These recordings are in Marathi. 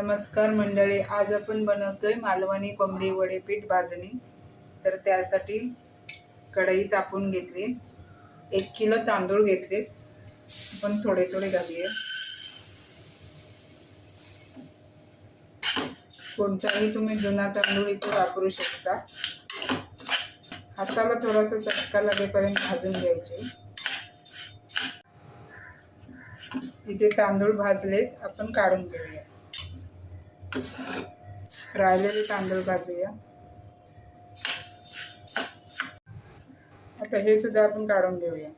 नमस्कार मंडळी आज आपण बनवतोय मालवणी कोंबडी वडेपीठ भाजणी तर त्यासाठी कढई तापून घेतली. एक किलो तांदूळ घेतले आपण थोडे थोडे घालूया. कोणताही तुम्ही जुना तांदूळ इथे वापरू शकता. हाताला थोडासा चटका लागेपर्यंत भाजून घ्यायचे. इथे तांदूळ भाजले आपण काढून घेऊया. राहिलेले तांदूळ भाजूया. आता हे सुद्धा आपण काढून घेऊया.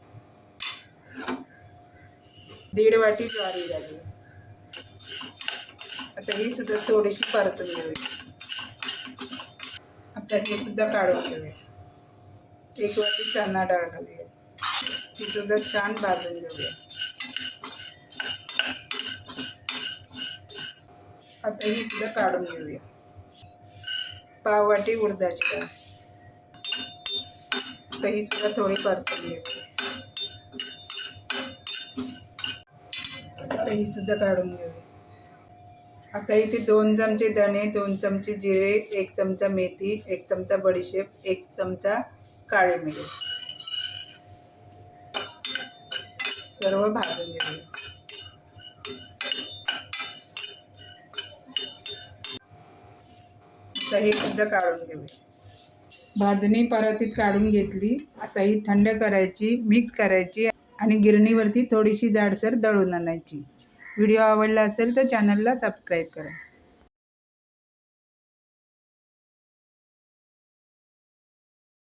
दीड वाटी ज्वारी झाली आता ही सुद्धा थोडीशी परतून घेऊया. आता हे सुद्धा काढून घेऊया. एक वाटी चणा डाळ घालूया. ती सुद्धा छान भाजून घेऊया. आता ही सुद्धा काढून घेऊया. पाव वाटी उडदाची डाळ. आता ही सुद्धा थोडी परतून घेऊया आता ही सुद्धा काढून घेऊया. आता इथे दोन चमचे धणे दोन चमचे जिरे एक चमचा मेथी एक चमचा बडीशेप एक चमचा काळे मिरे. सर्व भाजून घेऊया. तर हे सुद्धा काढून घेऊया. भाजणी परातीत काढून घेतली. आता ही थंड करायची मिक्स करायची आणि गिरणीवरती थोडीशी जाडसर दळून आणायची. व्हिडिओ आवडला असेल तर चॅनलला सबस्क्राईब करा.